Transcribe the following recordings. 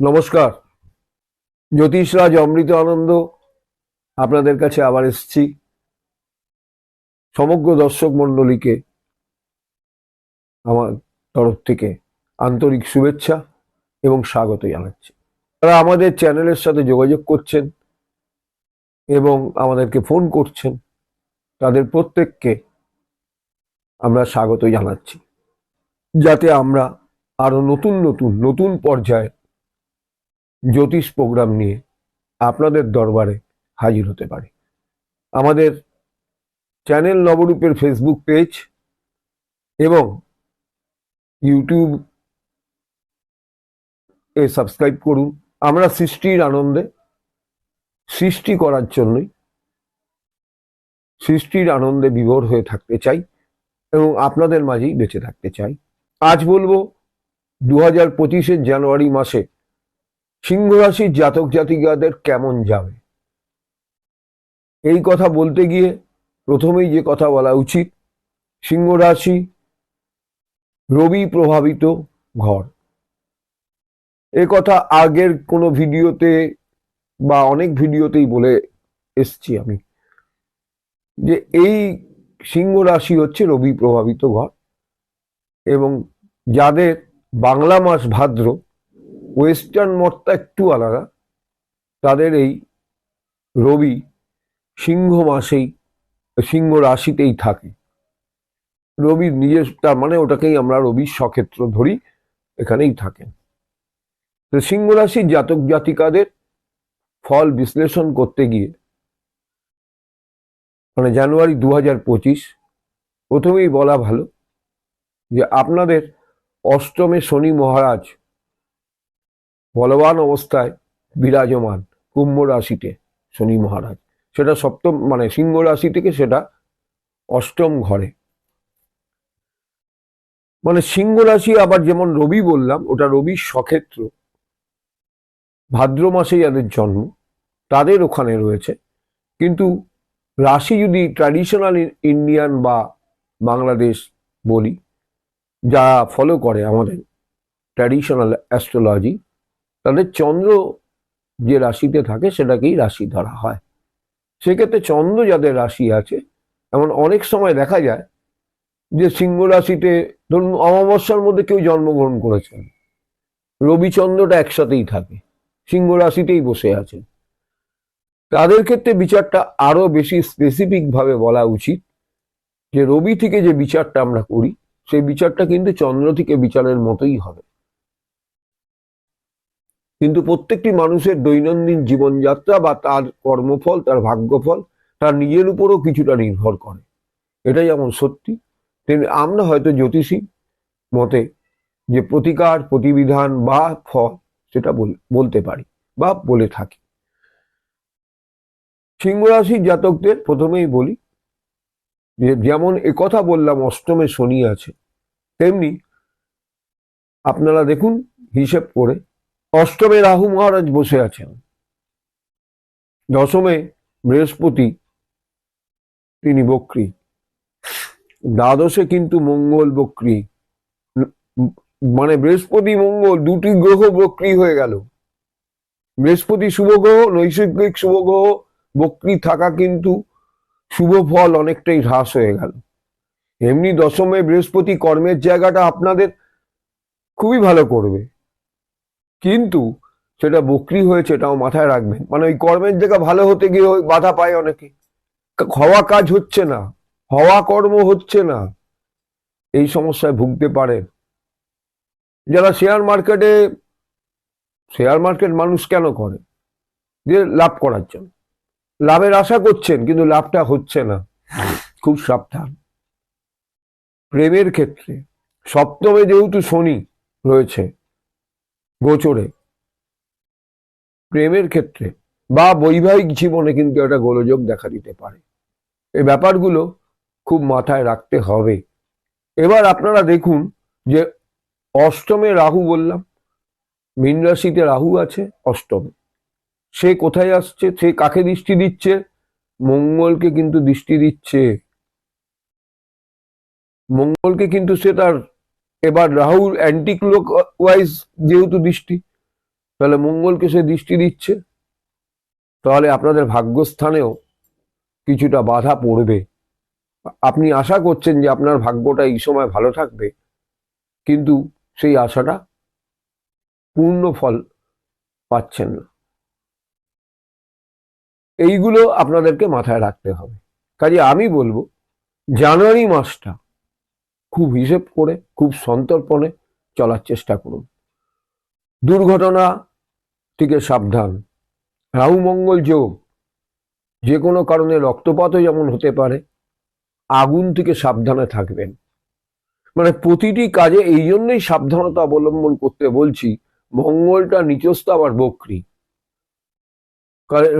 নমস্কার। জ্যোতিষরাজ অমৃত আনন্দ আপনাদের কাছে আবার এসেছি। সমগ্র দর্শক মণ্ডলীকে, আমার তরফ থেকে আন্তরিক শুভেচ্ছা এবং স্বাগত জানাচ্ছি। তারা আমাদের চ্যানেলের সাথে যোগাযোগ করছেন এবং আমাদেরকে ফোন করছেন, তাদের প্রত্যেককে আমরা স্বাগত জানাচ্ছি। যাতে আমরা আরও নতুন নতুন নতুন পর্যায়ে জ্যোতিষ প্রোগ্রাম নিয়ে আপনাদের দরবারে হাজির হতে পারি। আমাদের চ্যানেল নবরূপের ফেসবুক পেজ এবং ইউটিউব এ সাবস্ক্রাইব করুন। আমরা সৃষ্টির আনন্দে সৃষ্টি করার জন্যই সৃষ্টির আনন্দে বিভোর হয়ে থাকতে চাই এবং আপনাদের মাঝেই বেঁচে থাকতে চাই। আজ বলব দু হাজার পঁচিশের জানুয়ারি মাসে সিংহ রাশির জাতক জাতিকাদের কেমন যাবে? এই কথা বলতে গিয়ে প্রথমেই যে কথা বলা উচিত সিংহ রাশি রবি প্রভাবিত ঘর। এ কথা আগের কোনো ভিডিওতে বা অনেক ভিডিওতেই বলে এসছি আমি, যে এই সিংহ রাশি হচ্ছে রবি প্রভাবিত ঘর এবং যাদের বাংলা মাস ভাদ্র ওয়েস্টার্ন মতটা একটু আলাদা। তাদের এই রবি সিংহ মাসেই, সিংহ রাশিতেই থাকে। রবির নিজের তার মানে ওটাকেই আমরা রবির সক্ষেত্র ধরি, এখানেই থাকেন তো সিংহ রাশির জাতক জাতিকাদের ফল বিশ্লেষণ করতে গিয়ে মানে জানুয়ারি দু হাজার পঁচিশ, প্রথমেই বলা ভালো যে আপনাদের অষ্টমে শনি মহারাজ বলবান অবস্থায় বিরাজমান কুম্ভ রাশিতে শনি মহারাজ। সেটা সপ্তম মানে সিংহ রাশি থেকে সেটা অষ্টম ঘরে। মানে সিংহ রাশি আবার যেমন রবি বললাম, ওটা রবির সক্ষেত্র। ভাদ্র মাসে যাদের জন্ম, তাদের ওখানে রয়েছে। কিন্তু রাশি যদি ট্র্যাডিশনাল ইন্ডিয়ান বা বাংলাদেশ বলি যা ফলো করে আমাদের ট্র্যাডিশনাল অ্যাস্ট্রোলজি তাদের চন্দ্র যে রাশিতে থাকে সেটাকেই রাশি ধরা হয়। সেক্ষেত্রে চন্দ্র যাদের রাশি আছে, এমন অনেক সময় দেখা যায় যে সিংহ রাশিতে ধরুন অমাবস্যার মধ্যে কেউ জন্মগ্রহণ করেছেন রবিচন্দ্রটা একসাথেই থাকে, সিংহ রাশিতেই বসে আছেন তাদের ক্ষেত্রে বিচারটা আরও বেশি স্পেসিফিক ভাবে বলা উচিত যে রবি থেকে যে বিচারটা আমরা করি, সেই বিচারটা কিন্তু চন্দ্র থেকে বিচারের মতোই হবে। কিন্তু প্রত্যেকটি মানুষের দৈনন্দিন জীবনযাত্রা বা তার কর্মফল, তার ভাগ্যফল, তার নিজের উপরও কিছুটা নির্ভর করে। এটা যেমন সত্যি, তেমনি আমরা হয়তো জ্যোতিষী মতে যে প্রতিকার, প্রতিবিধান বা ফল সেটা বলতে পারি বা বলে থাকি। সিংহ রাশির জাতকদের প্রথমেই বলি যে, যেমন কথা বললাম অষ্টমে শনি আছে, তেমনি আপনারা দেখুন হিসেব করে অষ্টমে রাহু মহারাজ বসে আছেন। দশমে বৃহস্পতি, তিনি বক্রী। দ্বাদশে কিন্তু মঙ্গল বক্রী। মানে বৃহস্পতি, মঙ্গল দুটি গ্রহ বক্রী হয়ে গেল। বৃহস্পতি শুভ গ্রহ, নৈসর্গিক শুভ গ্রহ, বক্রী থাকা কিন্তু শুভ ফল অনেকটাই হ্রাস হয়ে গেল। এমনি দশমে বৃহস্পতি কর্মের জায়গাটা আপনাদের খুবই ভালো করবে। কিন্তু সেটা বকরি হয়েছে এটাও মাথায় রাখবেন। মানে ওই কর্মের জায়গা ভালো হতে গিয়ে ওই বাধা পায় অনেকে। হওয়া কাজ হচ্ছে না, হওয়া কর্ম হচ্ছে না, এই সমস্যায় ভুগতে পারেন। যারা শেয়ার মার্কেটে শেয়ার মার্কেট মানুষ কেন করে? যে লাভ করার জন্য। লাভের আশা করছেন, কিন্তু লাভটা হচ্ছে না। খুব সাবধান। প্রেমের ক্ষেত্রে, সপ্তমে যেহেতু শনি রয়েছে গোচরে। প্রেমের ক্ষেত্রে বা বৈবাহিক জীবনে কিন্তু একটা গোলযোগ দেখা দিতে পারে। এই ব্যাপারগুলো খুব মাথায় রাখতে হবে। এবার আপনারা দেখুন যে অষ্টমে রাহু বললাম, মীন রাশিতে রাহু আছে অষ্টমে। সে কোথায় আসছে, সে কাকে দৃষ্টি দিচ্ছে? মঙ্গলকে কিন্তু দৃষ্টি দিচ্ছে। মঙ্গলকে কিন্তু সে তার এবার রাহুর অ্যান্টি ক্লোক ওয়াইজ যেহেতু দৃষ্টি, তাহলে মঙ্গলকে সে দৃষ্টি দিচ্ছে, তাহলে আপনাদের ভাগ্যস্থানেও কিছুটা বাধা পড়বে। আপনি আশা করছেন যে আপনার ভাগ্যটা এই সময় ভালো থাকবে, কিন্তু সেই আশাটা পূর্ণ ফল পাচ্ছেন না। এইগুলো আপনাদেরকে মাথায় রাখতে হবে। কাজে আমি বলব, জানুয়ারি মাসটা খুব হিসেব করে, খুব সন্তর্পণে চলার চেষ্টা করুন। দুর্ঘটনা থেকে সাবধান। রাহু মঙ্গল যোগ, যে কোনো কারণে রক্তপাতও যেমন হতে পারে, আগুন থেকে সাবধানে থাকবেন। মানে প্রতিটি কাজে এই জন্যই সাবধানতা অবলম্বন করতে বলছি, মঙ্গলটা নিচস্থ আবার বক্রি।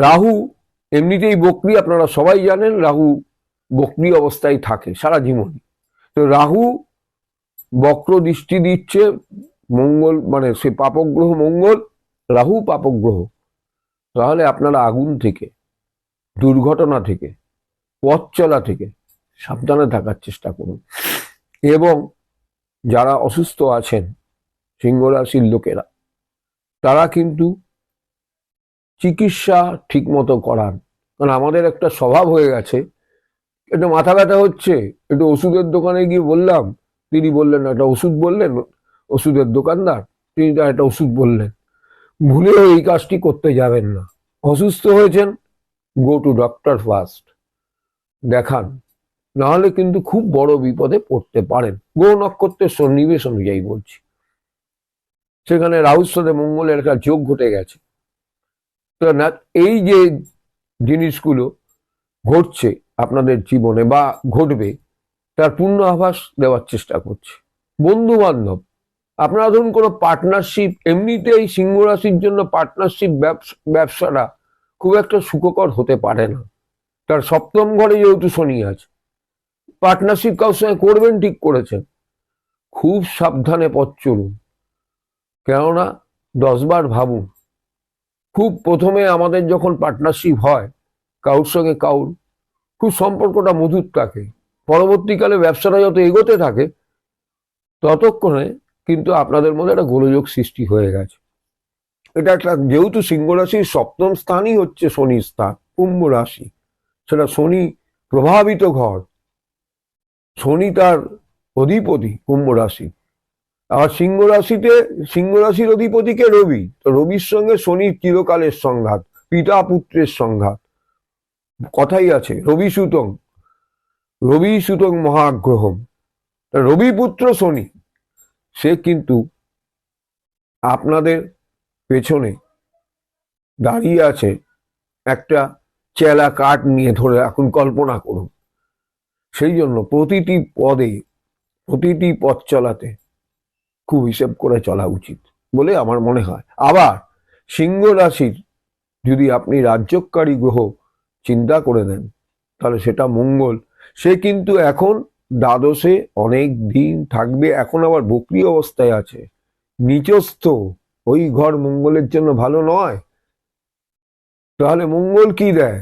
রাহু এমনিতেই বক্রি, আপনারা সবাই জানেন, রাহু বক্রি অবস্থায় থাকে সারা জীবনই তো রাহু বক্র দৃষ্টি দিচ্ছে, মঙ্গল মানে সে পাপগ্রহ মঙ্গল, রাহু পাপগ্রহ। তাহলে আপনারা আগুন থেকে, দুর্ঘটনা থেকে, পথ চলা থেকে সাবধানে থাকার চেষ্টা করুন। এবং যারা অসুস্থ আছেন, সিংহ রাশির লোকেরা, তারা কিন্তু চিকিৎসা ঠিকমতো করান। কারণ আমাদের একটা স্বভাব হয়ে গেছে একটু মাথা ব্যথা হচ্ছে, একটু ওষুধের দোকানে গিয়ে বললাম, তিনি বললেন, একটা ওষুধ বললেন, ওষুধের দোকানদার, তিনি তার একটা ওষুধ বললেন। ভুলেও এই কাজটি করতে যাবেন না। অসুস্থ হয়েছেন গো টু ডক্টর ফার্স্ট দেখান। নাহলে কিন্তু খুব বড় বিপদে পড়তে পারেন। গ্রহ নক্ষত্রের সন্নিবেশ অনুযায়ী বলছি। সেখানে রাহুর মঙ্গলের একটা যোগ ঘটে গেছে। তো না, এই যে জিনিসগুলো ঘটছে আপনাদের জীবনে বা ঘটবে, তার পূর্ণ আভাস দেওয়ার চেষ্টা করছে। বন্ধু বান্ধব আপনারা ধরুন কোনো পার্টনারশিপ এমনিতেই সিংহ রাশির জন্য পার্টনারশিপ ব্যবসাটা খুব একটা সুখকর হতে পারে না। তার সপ্তম ঘরে যেহেতু শনি আছে পার্টনারশিপ কারোর সঙ্গে করবেন ঠিক করেছেন। খুব সাবধানে পথ চলুন। কেননা দশবার ভাবুন, খুব প্রথমে আমাদের যখন পার্টনারশিপ হয়, কারোর সঙ্গে কাউর খুব সম্পর্কটা মধুর থাকে। পরবর্তীকালে ব্যবসাটা যত এগোতে থাকে, ততক্ষণে কিন্তু আপনাদের মধ্যে একটা গোলযোগ সৃষ্টি হয়ে গেছে। এটা একটা যেহেতু সিংহ রাশির সপ্তম স্থানই হচ্ছে শনি স্থান, কুম্ভ রাশি। সেটা শনি প্রভাবিত ঘর। শনি তার অধিপতি কুম্ভ রাশি। আর সিংহ রাশিতে, সিংহ রাশির অধিপতিকে রবি। তো রবির সঙ্গে শনির চিরকালের সংঘাত, পিতা পুত্রের সংঘাত। কথাই আছে, রবি সুতং রবি সুতং মহাগ্রহম। রবি পুত্র শনি, সে কিন্তু আপনাদের পেছনে দাঁড়িয়ে আছে, একটা চেলা কাঠ নিয়ে ধরে এখন কল্পনা করুন। সেই জন্য প্রতিটি পদে, প্রতিটি পথ চলাতে খুব হিসেব করে চলা উচিত বলে আমার মনে হয়। আবার সিংহ রাশির যদি আপনি রাজ্যকারী গ্রহ চিন্তা করে দেন তাহলে সেটা মঙ্গল। সে কিন্তু এখন দ্বাদশে অনেক দিন থাকবে, এখন আবার বকরি অবস্থায় আছে। নিচস্থ, ওই ঘর মঙ্গলের জন্য ভালো নয়। তাহলে মঙ্গল কি দেয়?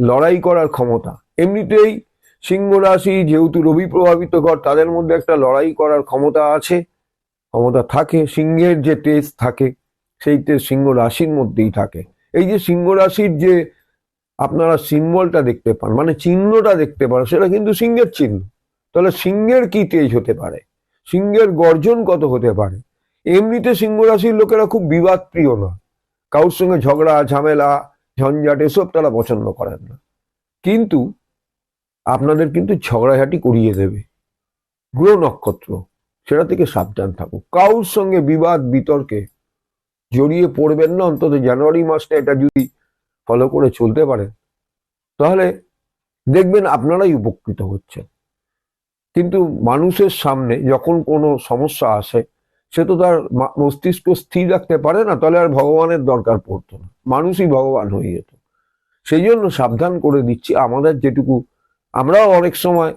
লড়াই করার ক্ষমতা। এমনিতেই সিংহ রাশি যেহেতু রবি প্রভাবিত ঘর, তাদের মধ্যে একটা লড়াই করার ক্ষমতা আছে, ক্ষমতা থাকে, সিংহের যে তেজ থাকে, সেই তেজ সিংহ রাশির মধ্যেই থাকে। এই যে সিংহ রাশির যে আপনারা সিম্বলটা দেখতে পান মানে চিহ্নটা দেখতে পান, সেটা কিন্তু সিংহের চিহ্ন। তাহলে সিংহের কি তেজ হতে পারে? সিংহের গর্জন কত হতে পারে? এমনিতে সিংহ রাশির লোকেরা খুব বিবাদ প্রিয় না কারোর সঙ্গে ঝগড়া, ঝামেলা, ঝঞ্ঝাট, এসব তারা পছন্দ করেন না। কিন্তু আপনাদের কিন্তু ঝগড়াঝাটি করিয়ে দেবে। গ্রহ নক্ষত্র, সেটা থেকে সাবধান থাকুক কারোর সঙ্গে বিবাদ, বিতর্কে জড়িয়ে পড়বেন না। অন্তত জানুয়ারি মাসটা এটা যদি ফলো করে চলতে পারেন। তাহলে দেখবেন আপনারাই উপকৃত হচ্ছেন। কিন্তু মানুষের সামনে যখন কোনো সমস্যা আসে, সে তো তার মস্তিষ্ক স্থির রাখতে পারে না, তাহলে আর ভগবানের দরকার পড়তো না। মানুষই ভগবান হয়ে যেত। সেই জন্য সাবধান করে দিচ্ছি, আমাদের যেটুকু, আমরাও অনেক সময়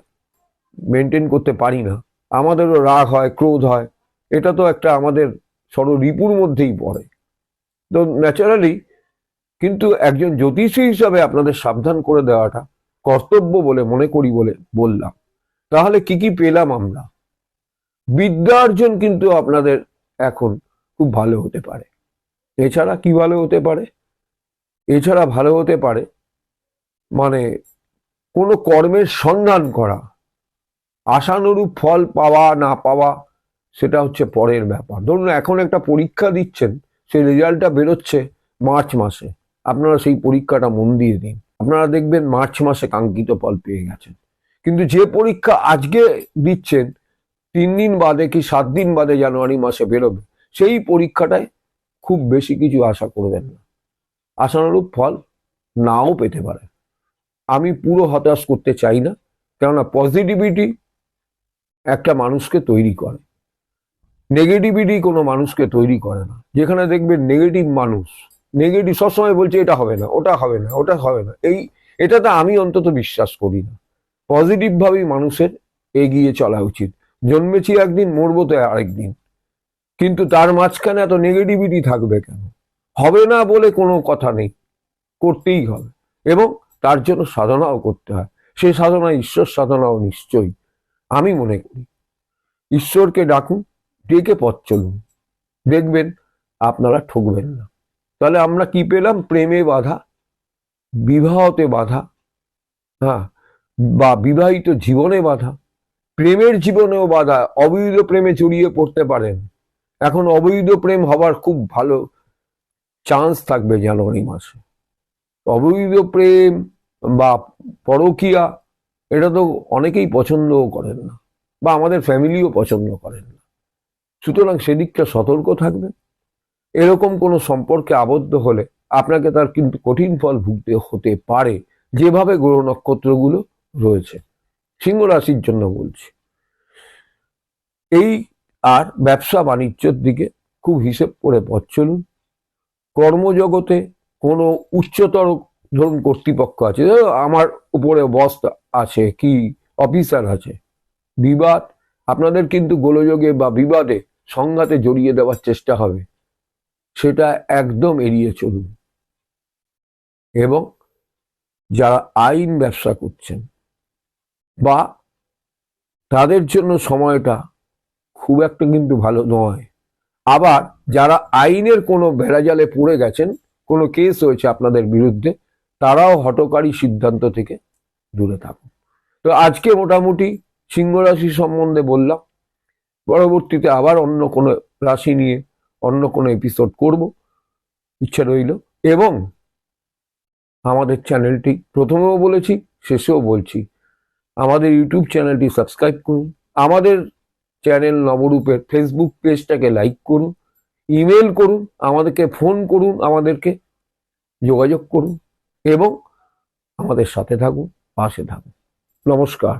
মেনটেন করতে পারি না। আমাদেরও রাগ হয়, ক্রোধ হয়, এটা তো একটা আমাদের সর রিপুর মধ্যেই পড়ে। তো ন্যাচারালি কিন্তু একজন জ্যোতিষী হিসাবে আপনাদের সাবধান করে দেওয়াটা কর্তব্য বলে মনে করি বলে বললাম। তাহলে কি কি পেলাম আমরা? বিদ্যা অর্জন কিন্তু আপনাদের এখন খুব ভালো হতে পারে। এছাড়া কি ভালো হতে পারে? এছাড়া ভালো হতে পারে মানে কোনো কর্মের সন্ধান করা, আশানুরূপ ফল পাওয়া না পাওয়া, সেটা হচ্ছে পরের ব্যাপার। ধরুন এখন একটা পরীক্ষা দিচ্ছেন, সেই রেজাল্টটা বেরোচ্ছে মার্চ মাসে। আপনারা সেই পরীক্ষাটা মন দিয়ে দিন। আপনারা দেখবেন মার্চ মাসে কাঙ্ক্ষিত ফল পেয়ে গেছেন। কিন্তু যে পরীক্ষা আজকে দিচ্ছেন, তিন দিন বাদে কি সাত দিন বাদে জানুয়ারি মাসে বেরোবে, সেই পরীক্ষাটায় খুব বেশি কিছু আশা করবেন না। আশানুরূপ ফল নাও পেতে পারে আমি পুরো হতাশ করতে চাই না, কেননা পজিটিভিটি একটা মানুষকে তৈরি করে। নেগেটিভিটি কোনো মানুষকে তৈরি করে না। যেখানে দেখবেন নেগেটিভ মানুষ নেগেটিভ সবসময় বলছে, এটা হবে না, ওটা হবে না, ওটা হবে না। এই, এটাতে আমি অন্তত বিশ্বাস করি না। পজিটিভভাবেই মানুষের এগিয়ে চলা উচিত। জন্মেছি একদিন, মরবো তো আরেকদিন। কিন্তু তার মাঝখানে এত নেগেটিভিটি থাকবে কেন? হবে না বলে কোনো কথা নেই। করতেই হবে। এবং তার জন্য সাধনাও করতে হয়। সেই সাধনা ঈশ্বর সাধনাও নিশ্চয়ই, আমি মনে করি। ঈশ্বরকে ডাকুন, ডেকে পথ চলুন। দেখবেন আপনারা ঠকবেন না। তাহলে আমরা কি পেলাম? প্রেমে বাধা, বিবাহতে বাধা হ্যাঁ বা বিবাহিত জীবনে বাধা, প্রেমের জীবনেও বাধা, অবৈধ প্রেমে জড়িয়ে পড়তে পারেন। এখন অবৈধ প্রেম হবার খুব ভালো চান্স থাকবে জানুয়ারি মাসে। অবৈধ প্রেম বা পরকিয়া, এটা তো অনেকেই পছন্দও করেন না, বা আমাদের ফ্যামিলিও পছন্দ করেন না। সুতরাং সেদিকটা সতর্ক থাকবেন। এরকম কোনো সম্পর্কে আবদ্ধ হলে আপনাকে তার কিন্তু কঠিন ফল ভুগতে হতে পারে। যেভাবে গ্রহ নক্ষত্রগুলো রয়েছে। সিংহ রাশির জন্য বলছি। এই আর ব্যবসা বাণিজ্যের দিকে খুব হিসেব করে পথ চলুন। কর্মজগতে কোনো উচ্চতর ধরুন কর্তৃপক্ষ আছে আমার উপরে বস আছে কি? অফিসার আছে। বিবাদ আপনাদের কিন্তু গোলযোগে বা বিবাদে সংঘাতে জড়িয়ে দেওয়ার চেষ্টা হবে। সেটা একদম এড়িয়ে চলুন। এবং যারা আইন ব্যবসা করছেন বা তাদের জন্য সময়টা খুব একটা কিন্তু ভালো নয়। আবার যারা আইনের কোনো বেড়াজালে পড়ে গেছেন, কোনো কেস হয়েছে আপনাদের বিরুদ্ধে, তারাও হটকারী সিদ্ধান্ত থেকে দূরে থাকুন। তো আজকে মোটামুটি সিংহ রাশি সম্বন্ধে বললাম। পরবর্তীতে আবার অন্য কোনো রাশি নিয়ে অন্য কোনো এপিসোড করব। ইচ্ছা রইল। এবং আমাদের চ্যানেলটি প্রথমেও বলেছি, শেষেও বলছি, আমাদের ইউটিউব চ্যানেলটি সাবস্ক্রাইব করুন। আমাদের চ্যানেল নবরূপের ফেসবুক পেজটাকে লাইক করুন ইমেল করুন, আমাদেরকে ফোন করুন, আমাদেরকে যোগাযোগ করুন এবং আমাদের সাথে থাকুন, পাশে থাকুন। নমস্কার।